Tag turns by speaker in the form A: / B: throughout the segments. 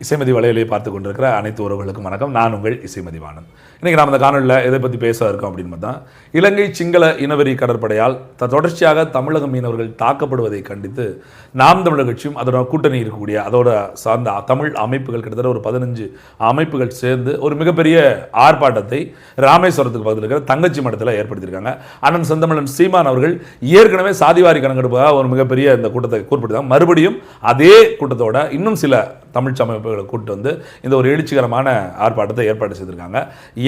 A: இசைமதி வலையிலே பார்த்து கொண்டிருக்கிற அனைத்து உறவுகளுக்கும் வணக்கம். நான் உங்கள் இசைமதி இன்றைக்கி நாம் இந்த காணொலியில் எதை பற்றி பேச இருக்கோம் அப்படின்னு பார்த்தா இலங்கை சிங்கள இனவெறி கடற்படையால் த- தொடர்ச்சியாக தமிழக மீனவர்கள் தாக்கப்படுவதை கண்டித்து நாம் தமிழர் கட்சியும் அதோட கூட்டணி இருக்கக்கூடிய அதோட சார்ந்த தமிழ் அமைப்புகள் கிட்டத்தட்ட ஒரு பதினஞ்சு அமைப்புகள் சேர்ந்து ஒரு மிகப்பெரிய ஆர்ப்பாட்டத்தை ராமேஸ்வரத்துக்கு பக்கத்தில் இருக்கிற தங்கச்சி மடத்தில் ஏற்படுத்தியிருக்காங்க. அண்ணன் செந்தமிழன் சீமான் அவர்கள் ஏற்கனவே சாதிவாரி கணக்கெடுப்பாக ஒரு மிகப்பெரிய இந்த கூட்டத்தை கூற்படுத்தாங்க மறுபடியும் அதே கூட்டத்தோட இன்னும் சில தமிழ் அமைப்புகளை கூட்டு வந்து இந்த ஒரு எழுச்சிகரமான ஆர்ப்பாட்டத்தை ஏற்பாடு செய்திருக்காங்க.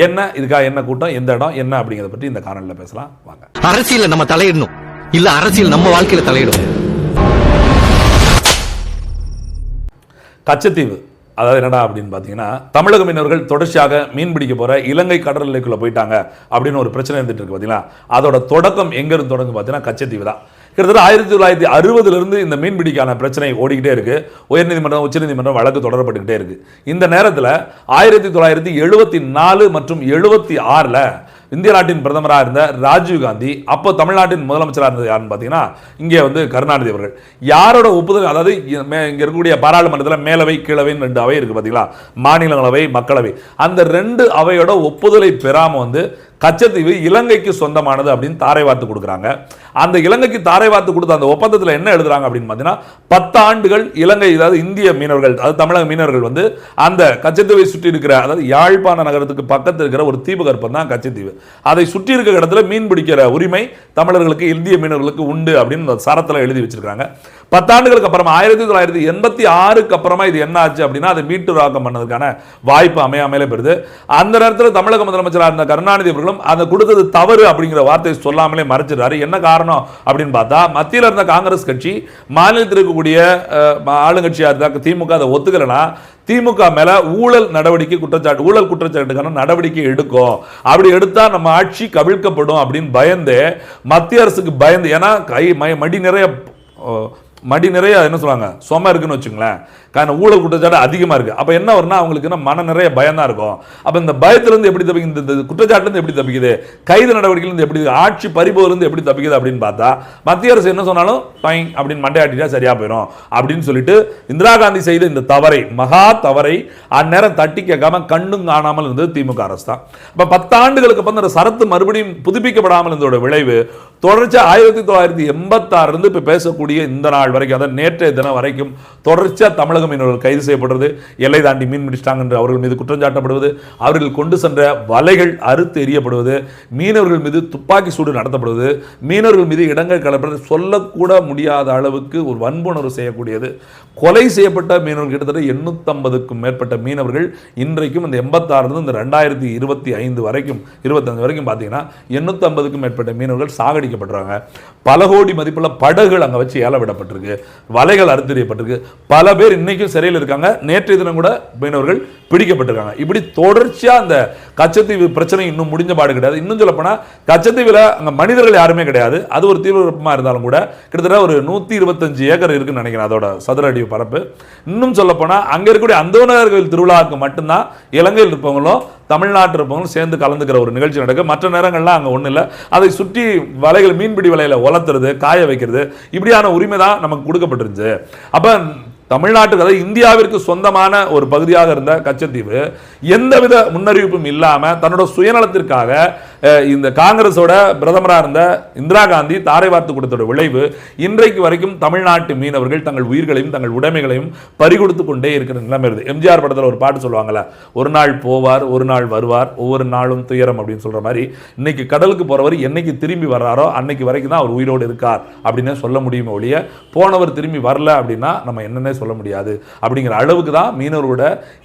A: என்ன இதுக்காக என்ன கூட்டம் எந்த இடம் என்ன அப்படிங்கிறத பற்றி இந்த காணொலியில் பேசலாம். வாங்க.
B: அரசியல்ல நம்ம தலையிடணும். இல்ல அரசியல் நம்ம வாழ்க்கையில தலையிடும்.
A: கச்சத்தீவு அதாவது என்னடா அப்படின்னு பார்த்தீங்கன்னா தமிழக மீனவர்கள் தொடர்ச்சியாக மீன் பிடிக்க போற இலங்கை கடல் எல்லைக்குள்ள போயிட்டாங்க அப்படின்னு ஒரு பிரச்சனை இருந்துட்டு இருக்கு பார்த்தீங்களா அதோட தொடக்கம் எங்க இருந்து தொடங்கும் பார்த்தீங்கன்னா கச்சத்தீவு தான். கிட்டத்தட்ட ஆயிரத்தி தொள்ளாயிரத்தி அறுபதுலேருந்து இந்த மீன்பிடிக்கான பிரச்சனை ஓடிக்கிட்டே இருக்குது உயர்நீதிமன்றம் உச்சநீதிமன்றம் வழக்கு தொடரப்பட்டுக்கிட்டே இருக்குது இந்த நேரத்தில் ஆயிரத்தி தொள்ளாயிரத்தி எழுபத்தி நாலு மற்றும் எழுபத்தி ஆறில் இந்திய நாட்டின் பிரதமராக இருந்த ராஜீவ் காந்தி அப்போ தமிழ்நாட்டின் முதலமைச்சராக இருந்தது யாருன்னு பார்த்தீங்கன்னா இங்கே வந்து கருணாநிதி அவர்கள். யாரோட ஒப்புதல் அதாவது இங்கே மே- இருக்கக்கூடிய பாராளுமன்றத்தில் மேலவை கீழவைன்னு ரெண்டு அவை இருக்குது பார்த்தீங்களா மாநிலங்களவை மக்களவை. அந்த ரெண்டு அவையோட ஒப்புதலை பெறாமல் வந்து கச்சத்தீவு இலங்கைக்கு சொந்தமானது அப்படின்னு தாரை வார்த்து கொடுக்குறாங்க. அந்த இலங்கைக்கு தாரை வார்த்து கொடுத்த அந்த ஒப்பந்தத்தில் என்ன எழுதுறாங்க அப்படின்னு பார்த்தீங்கன்னா பத்து ஆண்டுகள் இலங்கை அதாவது இந்திய மீனவர்கள் அதாவது தமிழக மீனவர்கள் வந்து அந்த கச்சத்தீவை சுற்றி இருக்கிற அதாவது யாழ்ப்பாண நகரத்துக்கு பக்கத்தில் இருக்கிற ஒரு தீபகற்பம் தான் கச்சத்தீவு. அதை சுற்றி இருக்கிற இடத்துல மீன் பிடிக்கிற உரிமை தமிழர்களுக்கு இந்திய மீனவர்களுக்கு உண்டு அப்படின்னு அந்த சரத்தில் எழுதி வச்சிருக்காங்க பத்தாண்டுகளுக்கு அப்புறமா ஆயிரத்தி தொள்ளாயிரத்தி எண்பத்தி ஆறுக்கு அப்புறமா இது என்ன ஆச்சு அப்படின்னா அதை மீட்டு ராக்கம் பண்ணதுக்கான வாய்ப்பு அமையாமலே பெறுது அந்த நேரத்தில் தமிழக முதலமைச்சராக இருந்த கருணாநிதி அவர்களும் அதை கொடுத்தது தவறு அப்படிங்கிற வார்த்தையை சொல்லாமலே மறைச்சிடுறாரு. என்ன காரணம் அப்படின்னு பார்த்தா மத்தியில் இருந்த காங்கிரஸ் கட்சி மாநிலத்தில் இருக்கக்கூடிய ஆளுங்கட்சியாக இருந்தா திமுக அதை ஒத்துக்கலைன்னா திமுக மேல ஊழல் நடவடிக்கை குற்றச்சாட்டு ஊழல் குற்றச்சாட்டுக்கான நடவடிக்கை எடுக்கும். அப்படி எடுத்தா நம்ம ஆட்சி கவிழ்க்கப்படும் அப்படின்னு பயந்து மத்திய அரசுக்கு பயந்து ஏன்னா கை மடி நிறைய மடி நிறைய என்ன சொல்லுவாங்க? சொம இருக்குன்னு வச்சுங்களேன். காரணம் ஊழல் குற்றச்சாட்டு அதிகமாக இருக்குது அப்போ என்ன வரும்னா அவங்களுக்கு என்ன மன நிறைய பயம் தான் இருக்கும். அப்போ இந்த பயத்துலேருந்து எப்படி தப்பிக்குது? இந்த குற்றச்சாட்டுலேருந்து எப்படி தப்பிக்குது? கைது நடவடிக்கையிலேருந்து எப்படி ஆட்சி பறிபோர்லேருந்து எப்படி தப்பிக்குது அப்படின்னு பார்த்தா மத்திய அரசு என்ன சொன்னாலும் ஃபைன் அப்படின்னு மண்டையாட்டிட்டா சரியாக போயிடும் அப்படின்னு சொல்லிட்டு இந்திரா காந்தி செய்த இந்த தவறை மகா தவறை அந்நேரம் தட்டி கேட்காம கண்ணும் காணாமல் இருந்தது திமுக அரசு தான். இப்போ பத்தாண்டுகளுக்கு அப்புறம் அந்த சரத்து மறுபடியும் புதுப்பிக்கப்படாமல் இருந்ததோட விளைவு தொடர்ச்சியாக ஆயிரத்தி தொள்ளாயிரத்தி எண்பத்தாறுலேருந்து இப்போ பேசக்கூடிய இந்த நாள் வரைக்கும் அதாவது நேற்றைய தினம் வரைக்கும் தொடர்ச்சியாக தமிழக மீனவர்கள் கைது செய்யப்படுறது எல்லை தாண்டி மீன் பிடிச்சிட்டாங்க என்று அவர்கள் மீது குற்றம் சாட்டப்படுவது அவர்கள் கொண்டு சென்ற வலைகள் அறுத்து எறியப்படுவது மீனவர்கள் மீது துப்பாக்கி சூடு நடத்தப்படுவது மீனவர்கள் மீது இடங்கள் கலப்பது சொல்லக்கூட முடியாத அளவுக்கு ஒரு வன்புணர்வு செய்யக்கூடியது. கொலை செய்யப்பட்ட மீனவர்கள் கிட்டத்தட்ட எண்ணூற்றம்பதுக்கும் மேற்பட்ட மீனவர்கள் இன்றைக்கும் இந்த எண்பத்தாறுலேருந்து இந்த ரெண்டாயிரத்தி இருபத்தி ஐந்து வரைக்கும் இருபத்தஞ்சு வரைக்கும் பார்த்தீங்கன்னா எண்ணூற்றம்பதுக்கும் மேற்பட்ட மீனவர்கள் சாகடி பாதிக்கப்படுறாங்க. பல கோடி மதிப்புள்ள படகுகள் அங்கே வச்சு ஏல விடப்பட்டிருக்கு. வலைகள் அறுத்தெறியப்பட்டிருக்கு பல பேர் இன்னைக்கும் சிறையில் இருக்காங்க. நேற்றைய தினம் கூட மீனவர்கள் பிடிக்கப்பட்டிருக்காங்க. இப்படி தொடர்ச்சியாக அந்த கச்சத்தீவு பிரச்சனை இன்னும் முடிஞ்ச பாடு கிடையாது. இன்னும் சொல்லப்போனால் கச்சத்தீவில் அங்கே மனிதர்கள் யாருமே கிடையாது. அது ஒரு தீவிரமாக இருந்தாலும் கூட கிட்டத்தட்ட ஒரு நூற்றி இருபத்தஞ்சு ஏக்கர் இருக்குன்னு நினைக்கிறேன் அதோட சதுர அடி பரப்பு. இன்னும் சொல்லப்போனால் அங்கே இருக்கக்கூடிய அந்தோனகர் கோயில் திருவிழாவுக்கு மட்டும்தான் இலங்கையில் இருப்பவங்களும் தமிழ்நாட்டில் இருப்பவங்களும் சேர்ந்து கலந்துக்கிற ஒரு நிகழ்ச்சி நடக்கும். மற்ற நேரங்கள்லாம் அங்கே ஒன்றும் இல்லை. அதை சுற்றி வலைகள் மீன்பிடி வலையில் வளர்த்துறது காய வைக்கிறது இப்படியான உரிமை தான் நமக்கு கொடுக்கப்பட்டிருந்துச்சு. அப்போ தமிழ்நாட்டுக்கு அதாவது இந்தியாவிற்கு சொந்தமான ஒரு பகுதியாக இருந்த கச்சத்தீவு எந்தவித முன்னறிவிப்பும் இல்லாம தன்னோட சுயநலத்திற்காக இந்த காங்கிரஸோட பிரதமராக இருந்த இந்திரா காந்தி தாரை வார்த்து கொடுத்தோட விளைவு இன்றைக்கு வரைக்கும் தமிழ்நாட்டு மீனவர்கள் தங்கள் உயிர்களையும் தங்கள் உடைமைகளையும் பறிகொடுத்து கொண்டே இருக்கிற நிலைமை இருக்குது. எம்ஜிஆர் படத்தில் ஒரு பாட்டு சொல்லுவாங்கல்ல ஒரு நாள் போவார் ஒரு நாள் வருவார் ஒவ்வொரு நாளும் துயரம் அப்படின்னு சொல்ற மாதிரி இன்னைக்கு கடலுக்கு போறவர் என்னைக்கு திரும்பி வர்றாரோ அன்னைக்கு வரைக்கும் தான் அவர் உயிரோடு இருக்கார் அப்படின்னு சொல்ல முடியுமே ஒழிய போனவர் திரும்பி வரல அப்படின்னா நம்ம என்னென்ன சொல்ல முடியாது அப்படிங்கிற அளவுக்கு தான் மீனவர்களோட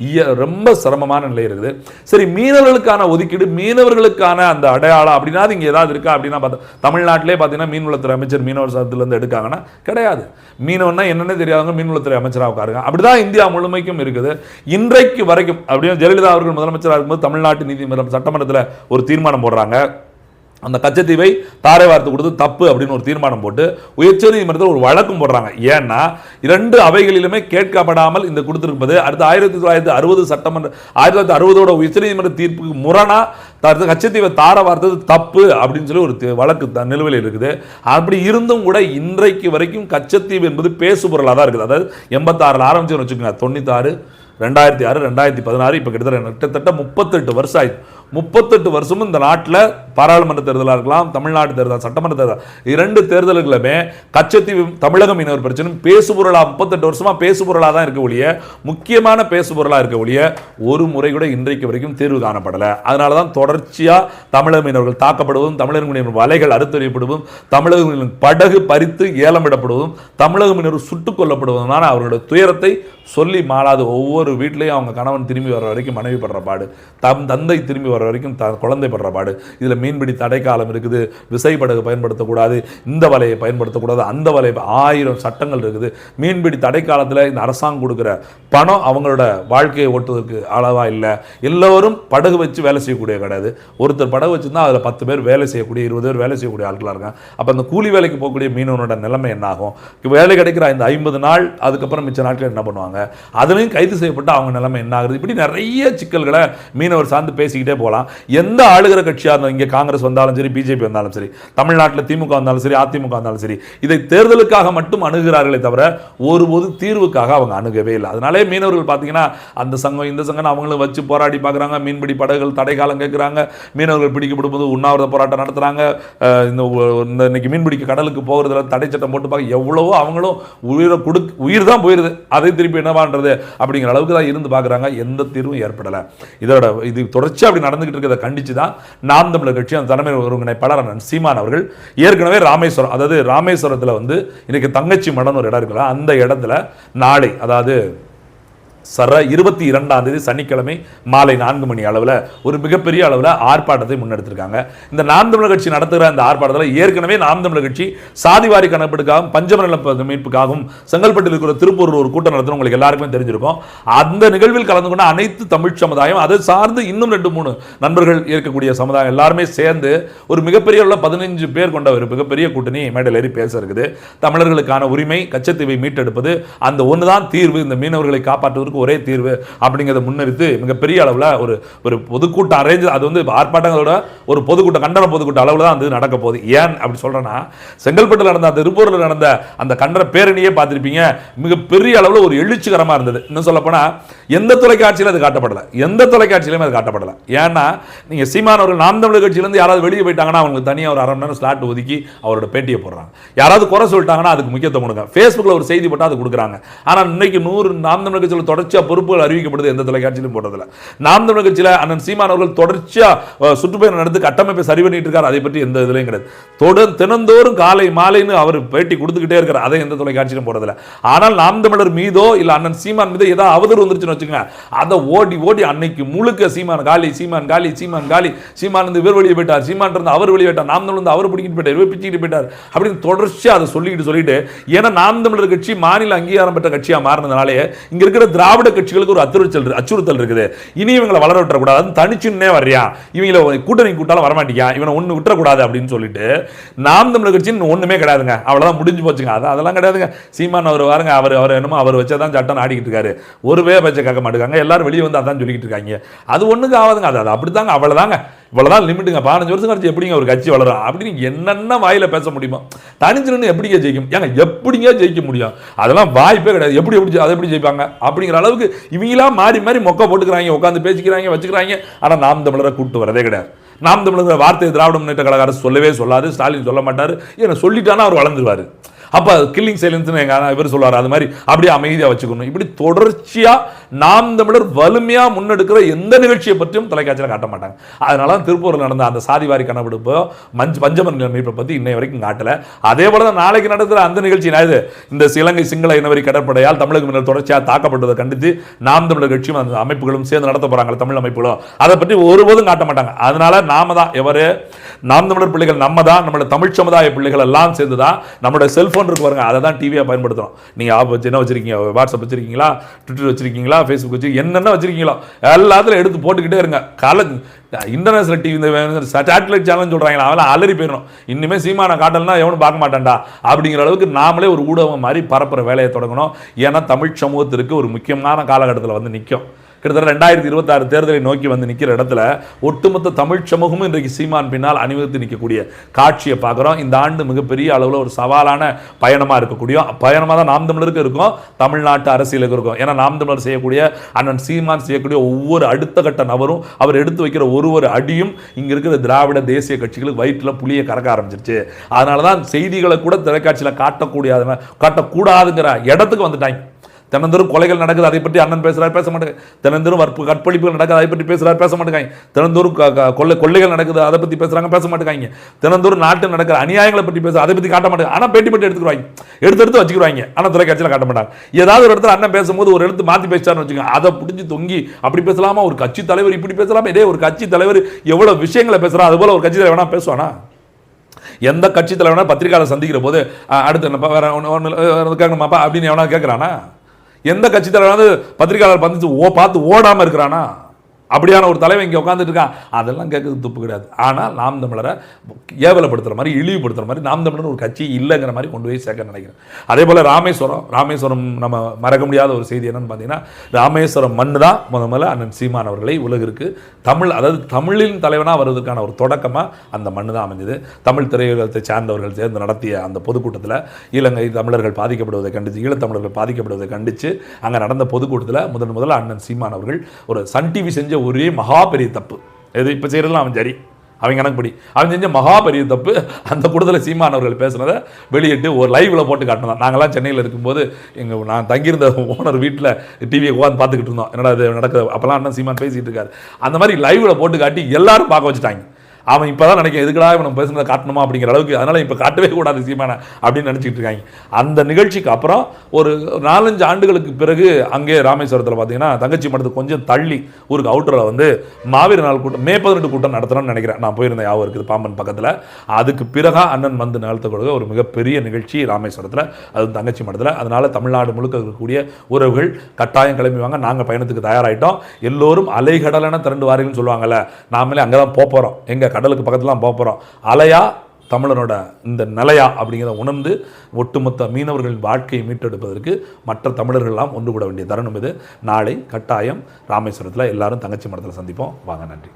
A: இய ரொம்ப சிரமமான நிலை இருக்குது. சரி மீனவர்களுக்கான ஒதுக்கீடு மீனவர்களுக்கான அந்த அடையாளம் அப்படின்னா இங்கே ஏதாவது இருக்கா அப்படின்னா பார்த்தா தமிழ்நாட்டிலே பார்த்தீங்கன்னா மீன்வளத்துறை அமைச்சர் மீனவர் சட்டத்திலேருந்து எடுக்காங்கன்னா கிடையாது. மீனவன்னா என்னன்னே தெரியாதவங்க மீன்வளத்துறை அமைச்சராக உட்காருங்க. அப்படிதான் இந்தியா முழுமைக்கும் இருக்குது. இன்றைக்கு வரைக்கும் அப்படியே ஜெயலலிதா அவர்கள் முதலமைச்சராக இருக்கும்போது தமிழ்நாட்டு நீதிமன்றம் சட்டமன்றத்தில் ஒரு தீர்மானம் போடுறாங்க. அந்த கச்சத்தீவை தாரை வார்த்து கொடுத்து தப்பு அப்படின்னு ஒரு தீர்மானம் போட்டு உயர்நீதிமன்றத்தில் ஒரு வழக்கும் போடுறாங்க. ஏன்னா இரண்டு அவைகளிலுமே கேட்கப்படாமல் இந்த கொடுத்திருப்பது அடுத்து ஆயிரத்தி தொள்ளாயிரத்தி அறுபது சட்டமன்ற ஆயிரத்தி தொள்ளாயிரத்தி அறுபதோட உயர்நீதிமன்ற தீர்ப்புக்கு முரணா தடுத்து கச்சத்தீவை தார வார்த்தது தப்பு அப்படின்னு சொல்லி ஒரு வழக்கு த- நிலுவையில் இருக்குது. அப்படி இருந்தும் கூட இன்றைக்கு வரைக்கும் கச்சத்தீவு என்பது பேசுபொருளாக தான் இருக்குது. அதாவது எண்பத்தாறில் ஆரம்பிச்சுன்னு வச்சுக்கோங்க தொண்ணூத்தாறு ரெண்டாயிரத்தி ஆறு ரெண்டாயிரத்தி பதினாறு இப்போ கிட்டத்தட்ட கிட்டத்தட்ட முப்பத்தெட்டு வருஷம் ஆயிடுச்சு. முப்பத்தெட்டு வருஷமும் இந்த நாட்டில் பாராளுமன்ற தேர்தலாக இருக்கலாம் தமிழ்நாடு தேர்தல் சட்டமன்ற தேர்தல் இரண்டு தேர்தல்களுமே கச்சத்தீவு தமிழக மீனவர் பிரச்சனை பேசுபொருளா முப்பத்தெட்டு வருஷமா பேசுபொருளாக தான் இருக்க ஒழிய முக்கியமான பேசுபொருளாக இருக்க ஒழிய ஒரு முறை கூட இன்றைக்கு வரைக்கும் தீர்வு காணப்படலை. அதனால தான் தொடர்ச்சியாக தமிழக மீனவர்கள் தாக்கப்படுவதும் தமிழக மீனவர் வலைகள் அறுத்தறியப்படுவதும் தமிழக மீனவர்களின் படகு பறித்து ஏலமிடப்படுவதும் தமிழக மீனவர் சுட்டுக் கொல்லப்படுவதும் தான் அவர்களுடைய துயரத்தை சொல்லி மாறாது ஒவ்வொரு வீட்லேயும் அவங்க கணவன் திரும்பி வர வரைக்கும் மனைவி படுற பாடு தம் தந்தை திரும்பி வர வரைக்கும் த குழந்தை படுற பாடு. இதில் மீன்பிடி தடை காலம் இருக்குது விசைப்படகு பயன்படுத்தக்கூடாது இந்த வலையை பயன்படுத்தக்கூடாது அந்த வலை ஆயிரம் சட்டங்கள் இருக்குது. மீன்பிடி தடைக்காலத்தில் இந்த அரசாங்கம் கொடுக்குற பணம் அவங்களோட வாழ்க்கையை ஓட்டுவதற்கு அளவாக இல்லை. எல்லோரும் படகு வச்சு வேலை செய்யக்கூடிய கிடையாது ஒருத்தர் படகு வச்சுருந்தா அதில் பத்து பேர் வேலை செய்யக்கூடிய இருபது பேர் வேலை செய்யக்கூடிய ஆட்களாக இருக்காங்க. அப்போ அந்த கூலி வேலைக்கு போகக்கூடிய மீனவனோட நிலைமை என்ன ஆகும்? வேலை கிடைக்கிற இந்த ஐம்பது நாள் அதுக்கப்புறம் மிச்ச நாட்கள் என்ன பண்ணுவாங்க? அதுலேயும் கைது செய்யப்பட்டு அவங்க நிலைமை என்ன ஆகுது? இப்படி நிறைய சிக்கல்களை மீனவர் சார்ந்து பேசிக்கிட்டே போகலாம். எந்த ஆளுகிற கட்சியாக இருந்தாலும் இங்கே காங்கிரஸ் வந்தாலும் சரி பிஜேபி வந்தாலும் சரி தமிழ்நாட்டில் திமுக வந்தாலும் சரி அதிமுக வந்தாலும் சரி இதை தேர்தலுக்காக மட்டும் அணுகிறார்களே தவிர ஒருபோது தீர்வுக்காக அவங்க அணுகவே இல்லை. அதனாலே மீனவர்கள் பார்த்தீங்கன்னா அந்த சங்கம் இந்த சங்கம் அவங்களும் வச்சு போராடி பார்க்குறாங்க மீன்பிடி படகுகள் தடைக்காலம் கேட்குறாங்க மீனவர்கள் பிடிக்கப்படும் போது உண்ணாவிரத போராட்டம் நடத்துகிறாங்க இந்த இன்னைக்கு மீன்பிடிக்க கடலுக்கு போகிறதுல தடை சட்டம் போட்டு பார்க்க எவ்வளவோ அவங்களும் உயிரை கொடு உயிர் தான் போயிருது. அதை திருப்பி என்ன பண்ணுறது அப்படிங்கிற அளவுக்கு தான் இருந்து பார்க்குறாங்க. எந்த தீர்வும் ஏற்படலை. இதோட இது தொடர்ச்சியாக அப்படி நடந்துகிட்டு இருக்கிறத கண்டித்து தான் நாம் தமிழர் கட்சி அந்த தலைமை ஒருங்கிணைப்பாளர் அண்ணன் சீமான் அவர்கள். ஏற்கனவே ராமேஸ்வரம் அதாவது ராமேஸ்வரத்தில் வந்து இன்னைக்கு தங்கச்சி மடம்னு ஒரு இடம் இருக்குல்ல அந்த இடத்துல நாளை அதாவது சர இருபத்தி இரண்டாம் தேதி சனிக்கிழமை மாலை நான்கு மணி அளவில் ஒரு மிகப்பெரிய அளவில் ஆர்ப்பாட்டத்தை முன்னெடுத்திருக்காங்க. இந்த நாம் தமிழர் கட்சி நடத்துகிற அந்த ஆர்ப்பாட்டத்தில் ஏற்கனவே நாம் தமிழர் கட்சி சாதிவாரி கணக்கெடுக்காகவும் பஞ்சமநல மீட்புக்காகவும் செங்கல்பட்டில் இருக்கிற திருப்பூர் ஒரு கூட்டம் நடத்தணும் உங்களுக்கு எல்லாருக்குமே தெரிஞ்சிருக்கும். அந்த நிகழ்வில் கலந்து கொண்ட அனைத்து தமிழ் சமுதாயம் அதை சார்ந்து இன்னும் ரெண்டு மூணு நண்பர்கள் இருக்கக்கூடிய சமுதாயம் எல்லாருமே சேர்ந்து ஒரு மிகப்பெரிய அளவில் பதினைஞ்சு பேர் கொண்ட ஒரு மிகப்பெரிய கூட்டணி மேடையில் ஏறி பேச இருக்குது. தமிழர்களுக்கான உரிமை கச்சத்தீவை மீட்டெடுப்பது அந்த ஒன்று தான் தீர்வு. இந்த மீனவர்களை காப்பாற்றுவதற்கு ஒரே தீர்வு அப்படிங்கிறத முன்னெடுத்து மிகப்பெரிய அளவில் ஒரு ஒரு பொதுக்கூட்டம் அரேஞ்ச் அது வந்து ஆர்ப்பாட்டங்களோட ஒரு பொதுக்கூட்டம் கண்டன பொதுக்கூட்ட அளவில் தான் அது நடக்க போகுது. ஏன் அப்படி சொல்கிறேன்னா செங்கல்பட்டில் நடந்த அந்த திருப்பூரில் நடந்த அந்த கண்டன பேரணியே பார்த்துருப்பீங்க. மிகப்பெரிய அளவில் ஒரு எழுச்சிகரமாக இருந்தது. இன்னும் சொல்லப்போனால் எந்த தொலைக்காட்சியிலும் அது காட்டப்படலை. எந்த தொலைக்காட்சியிலுமே அது காட்டப்படலை. ஏன்னா நீங்கள் சீமானவர்கள் நாம் தமிழர் கட்சியிலேருந்து யாராவது வெளியே போயிட்டாங்கன்னா அவங்களுக்கு தனியாக ஒரு அரை மணி நேரம் ஸ்லாட் ஒதுக்கி அவரோட பேட்டியை போடுறாங்க. யாராவது குறை சொல்லிட்டாங்கன்னா அதுக்கு முக்கியத்துவம் கொடுங்க. ஃபேஸ்புக்கில் ஒரு செய்தி போட்டால் அது கொடுக்குறாங்க. ஆனால் இன்னைக்கு நூறு நாம் தமிழர் கட்சியில் தொடர்ச்சியாக பொறுப்புகள் அறிவிக்கப்படுது எந்த தொலைக்காட்சியிலும் போடுறதில்ல. நாம் தமிழ் கட்சியில் அண்ணன் சீமான் அவர்கள் தொடர்ச்சியாக சுற்றுப்பயணம் நடந்து கட்டமைப்பை சரி பண்ணிட்டு இருக்காரு. அதை பற்றி எந்த இதுலையும் கிடையாது. தொட தினந்தோறும் காலை மாலைன்னு அவர் பேட்டி கொடுத்துக்கிட்டே இருக்கிறார் அதை எந்த தொலைக்காட்சியிலும் போடுறதில்ல. ஆனால் நாம் தமிழர் மீதோ இல்லை அண்ணன் சீமான் மீதோ ஏதாவது அவதூறு வந்துருச்சுன்னு வச்சுக்கோங்க. அதை ஓடி ஓடி அன்னைக்கு முழுக்க சீமான் காலி சீமான் காலி சீமான் காலி. சீமான் இருந்து இவர் வெளியே போயிட்டார். சீமான் இருந்து அவர் வெளியே போயிட்டார். நாம் தமிழ் இருந்து அவர் பிடிக்கிட்டு போயிட்டார். இவர் பிச்சுக்கிட்டு போயிட்டார். அப்படின்னு தொடர்ச்சியாக அதை சொல்லிக்கிட்டு சொல்லிட்டு ஏன்னா நாம் தமிழர் கட்சி மாநில அங்கீகாரம் பெற்ற கட்சியாக மாறினதுனாலே இங்க இருக்கிற திராவிட கட்சிகளுக்கு ஒரு அச்சுறுத்தல் அச்சுறுத்தல் இருக்குது. இனி இவங்களை வளர விட்டுறக்கூடாது தனிச்சுன்னே வர்றியா? இவங்கள கூட்டணி கூட்டாலும் வரமாட்டியா? இவனை ஒன்று விட்டுறக்கூடாது அப்படின்னு சொல்லிட்டு நாம் தமிழர் கட்சின்னு ஒண்ணுமே கிடையாதுங்க. அவ்வளவுதான் முடிஞ்சு போச்சுங்க. அது அதெல்லாம் கிடையாதுங்க. சீமான் அவர் வாருங்க. அவர் அவர் என்னமோ அவர் வச்சதான் சட்டம் ஆடிக்கிட்டு இருக்காரு. ஒரு வே பேச்சை கேட்க மாட்டேங்காங்க எல்லாரும் வெளியே வந்து அதான் சொல்லிக்கிட்டு இருக்காங்க. அது ஒண்ணுக்கு ஆகாதுங்க அது அது அப்படித்தாங்க. அவ்வளவுதாங்க. இவ்வளோதான் லிமிட்டுங்க பதினஞ்சு வருஷம் கழிச்சு எப்படிங்க ஒரு கட்சி வளரும் அப்படின்னு என்னென்ன வாயில் பேச முடியுமா. தனிச்சு நின்று எப்படிங்க ஜெயிக்கும்? ஏங்க எப்படிங்க ஜெயிக்க முடியும்? அதெல்லாம் வாய்ப்பே கிடையாது. எப்படி எப்படி அதை எப்படி ஜெயிப்பாங்க? அப்படிங்கிற அளவுக்கு இவங்களாம் மாறி மாறி மொக்க போட்டுக்கிறாங்க உட்காந்து பேசிக்கிறாங்க வச்சுக்கிறாங்க. ஆனால் நாம் தமிழரை கூட்டு வரதே கிடையாது. நாம் தமிழர் வார்த்தை திராவிட முன்னேற்ற கழக அரசு சொல்லவே சொல்லாது. ஸ்டாலின் சொல்ல மாட்டார். ஏன்னா சொல்லிட்டானா அவர் வளர்ந்துருவார். அப்போ கில்லிங் சைலன்ஸ்னு எங்கள் அண்ணா இவர் சொல்லுவார். அது மாதிரி அப்படியே அமைதியாக வச்சுக்கணும். இப்படி தொடர்ச்சியாக நாம் தமிழர் வலிமையாக முன்னெடுக்கிற எந்த நிகழ்ச்சியை பற்றியும் தொலைக்காட்சியில் காட்ட மாட்டாங்க. அதனால தான் திருப்பூரில் நடந்த அந்த சாதிவாரி கணவெடுப்போ மஞ்ச பஞ்சமன் மீட்பை பற்றி இன்னை வரைக்கும் காட்டலை. அதே போல தான் நாளைக்கு நடக்கிற அந்த நிகழ்ச்சி நாயுது இந்த இலங்கை சிங்கள இனவரி கடற்படையால் தமிழக மீனவர் தொடர்ச்சியாக தாக்கப்பட்டதை கண்டித்து நாம் தமிழர் கட்சியும் அந்த அமைப்புகளும் சேர்ந்து நடத்த போகிறாங்க தமிழ் அமைப்புகளும். அதை பற்றி ஒருபோதும் காட்ட மாட்டாங்க. அதனால நாம தான் எவரு நாம் தமிழர் பிள்ளைகள் நம்ம தான் நம்மளோட தமிழ் சமுதாய பிள்ளைகள் எல்லாம் சேர்ந்து தான் நம்மளோட செல்ஃபோன் இருக்கு பாருங்க அதை தான் டிவியாக பயன்படுத்துகிறோம் நீங்கள் ஆப் வச்சு என்ன வச்சிருக்கீங்க? வாட்ஸ்அப் வச்சிருக்கீங்களா? ட்விட்டர் வச்சிருக்கீங்களா? ஃபேஸ்புக் வச்சு என்னென்ன வச்சிருக்கீங்களோ எல்லாத்துலையும் எடுத்து போட்டுக்கிட்டே இருங்க. கால இன்டர்நேஷனல் டிவி இந்த சேட்டலைட் சேனல் சொல்கிறாங்களா அவெல்லாம் அலறி போயிடும் இனிமே சீமான காட்டல்னா எவனும் பார்க்க மாட்டான்டா. அப்படிங்கிற அளவுக்கு நாமளே ஒரு ஊடகம் மாதிரி பரப்புகிற வேலையை தொடங்கணும். ஏன்னா தமிழ் சமூகத்திற்கு ஒரு முக்கியமான காலகட்டத்தில் வந்து நிற்கும் கிட்டத்தட்ட ரெண்டாயிரத்தி இருபத்தாறு தேர்தலை நோக்கி வந்து நிற்கிற இடத்துல ஒட்டுமொத்த தமிழ் சமூகமும் இன்றைக்கு சீமான் பின்னால் அணிவகுத்து நிற்கக்கூடிய காட்சியை பார்க்குறோம். இந்த ஆண்டு மிகப்பெரிய அளவில் ஒரு சவாலான பயணமாக இருக்கக்கூடிய பயணமாக தான் நாம் தமிழருக்கு இருக்கும் தமிழ்நாட்டு அரசியலுக்கு இருக்கும். ஏன்னா நாம் தமிழர் செய்யக்கூடிய அண்ணன் சீமான் செய்யக்கூடிய ஒவ்வொரு அடுத்த கட்ட நபரும் அவர் எடுத்து வைக்கிற ஒரு ஒரு அடியும் இங்கே இருக்கிற திராவிட தேசிய கட்சிகளுக்கு வயிற்றில் புளியை கறக்க ஆரம்பிச்சிருச்சு. அதனால தான் செய்திகளை கூட தொலைக்காட்சியில் காட்டக்கூடிய காட்டக்கூடாதுங்கிற இடத்துக்கு வந்துட்டாங்க. தினந்தோறும் கொலைகள் நடக்குது அதை பற்றி அண்ணன் பேசுகிறார் பேச மாட்டேங்க. தினந்தோறும் வற்பு கற்பழிப்புகள் நடக்குது அதை பற்றி பேசுகிறார் பேச மாட்டேங்காங்க. தினந்தோறும் கொள்ளை கொள்ளைகள் நடக்குது அதை பற்றி பேசுகிறாங்க பேச மாட்டேங்காங்க. தினந்தோறும் நாட்டில் நடக்கிற அநியாயங்களை பற்றி பேச அதை பற்றி காட்ட மாட்டாங்க. ஆனால் பேட்டி பட்டி எடுத்துக்குவாங்க எடுத்து எடுத்து வச்சுக்கிறாங்க ஆனால் தொலைக்காட்சியில் காட்ட மாட்டாங்க. ஏதாவது ஒரு இடத்துல அண்ணன் பேசும்போது ஒரு எழுத்து மாற்றி பேசிட்டாருன்னு வச்சுக்கோங்க. அதை பிடிச்சி தொங்கி அப்படி பேசலாமா? ஒரு கட்சி தலைவர் இப்படி பேசலாமா? இதே ஒரு கட்சி தலைவர் எவ்வளோ விஷயங்களை பேசுகிறா அது போல ஒரு கட்சி தலைவர் வேணால் பேசுவானா? எந்த கட்சி தலைவனா பத்திரிகையாளர் சந்திக்கிற போது அடுத்து என்னப்பா வேற ஒன்று ஒன்று கேட்கணுமாப்பா அப்படின்னு எவனா கேட்குறானா எந்த கட்சி தலைவராவது பத்திரிக்கையாளர் பந்திச்சு ஓ பார்த்து ஓடாமல் இருக்கிறானா? அப்படியான ஒரு தலைவன் இங்கே உட்காந்துட்டு இருக்கான் அதெல்லாம் கேட்கறது துப்பு கிடையாது. ஆனால் நாம் தமிழரை ஏவலப்படுத்துகிற மாதிரி இழிவுபடுத்துகிற மாதிரி நாம் தமிழர் ஒரு கட்சி இல்லைங்கிற மாதிரி கொண்டு போய் சேர்க்க நினைக்கிறேன். அதே போல் ராமேஸ்வரம் ராமேஸ்வரம் நம்ம மறக்க முடியாத ஒரு செய்தி என்னன்னு பார்த்தீங்கன்னா ராமேஸ்வரம் மண்ணு தான் முத முதல்ல அண்ணன் சீமான் அவர்களை உலகிற்கு தமிழ் அதாவது தமிழின் தலைவனாக வருவதற்கான ஒரு தொடக்கமாக அந்த மண்ணு தான் அமைஞ்சது. தமிழ் திரையுலகத்தை சார்ந்தவர்கள் சேர்ந்து நடத்திய அந்த பொதுக்கூட்டத்தில் இலங்கை தமிழர்கள் பாதிக்கப்படுவதை கண்டித்து ஈழத்தமிழர்கள் பாதிக்கப்படுவதை கண்டித்து அங்கே நடந்த பொதுக்கூட்டத்தில் முதன் முதல்ல அண்ணன் சீமான் அவர்கள் ஒரு சன் டிவி செஞ்ச ஒரே மகா பெரிய தப்பு. எது இப்போ செய்கிறதுலாம் அவன் சரி. அவன் கணக்குப்படி அவன் செஞ்ச மகா பெரிய தப்பு அந்த கூட்டத்தில் சீமான் அவர்கள் பேசுனதை வெளியிட்டு ஒரு லைவில் போட்டு காட்டினதான். நாங்களாம் சென்னையில் இருக்கும்போது எங்கள் நான் தங்கியிருந்த ஓனர் வீட்டில் டிவியை உட்காந்து பார்த்துக்கிட்டு இருந்தோம். என்னடா இது நடக்குது? அப்போல்லாம் அண்ணன் சீமான் பேசிகிட்டு இருக்காரு. அந்த மாதிரி லைவில் போட்டு காட்டி எல்லாரும் பார்க்க வச்சுட்டாங்க. அவன் இப்போ தான் நினைக்கிறேன் எதுக்கடா இவன் நம்ம பேசுனதை காட்டணுமா அப்படிங்கிற அளவுக்கு அதனால் இப்போ காட்டவே கூடாது சீமான அப்படின்னு நினச்சிக்கிட்டு இருக்காங்க. அந்த நிகழ்ச்சிக்கு அப்புறம் ஒரு நாலஞ்சு ஆண்டுகளுக்கு பிறகு அங்கே ராமேஸ்வரத்தில் பார்த்தீங்கன்னா தங்கச்சி மடத்துக்கு கொஞ்சம் தள்ளி ஊருக்கு அவுட்டரில் வந்து மாவீர நாள் கூட்டம் மே பதினெட்டு கூட்டம் நடத்தணும்னு நினைக்கிறேன். நான் போயிருந்தேன் யாவும் இருக்குது பாம்பன் பக்கத்தில். அதுக்கு பிறகா அண்ணன் வந்து நிகழ்த்த கொடுக்க ஒரு மிகப்பெரிய நிகழ்ச்சி ராமேஸ்வரத்தில் அது தங்கச்சி மடத்தில். அதனால் தமிழ்நாடு முழுக்க இருக்கக்கூடிய உறவுகள் கட்டாயம் கிளம்பி வாங்க நாங்கள் பயணத்துக்கு தயாராகிட்டோம் எல்லோரும் அலைகடலான திரண்டு வாரிகள்னு சொல்லுவாங்கல்ல நாமளே அங்கே தான் போகிறோம் எங்கள் கடலுக்கு பக்கத்துலாம் போக போகிறோம் அலையா தமிழனோட இந்த நிலையா அப்படிங்கிறத உணர்ந்து ஒட்டுமொத்த மீனவர்களின் வாழ்க்கையை மீட்டெடுப்பதற்கு மற்ற தமிழர்கள்லாம் ஒன்று கூட வேண்டிய தருணம் இது. நாளை கட்டாயம் ராமேஸ்வரத்தில் எல்லாரும் தங்கச்சி மடத்தில் சந்திப்போம். வாங்க நன்றி.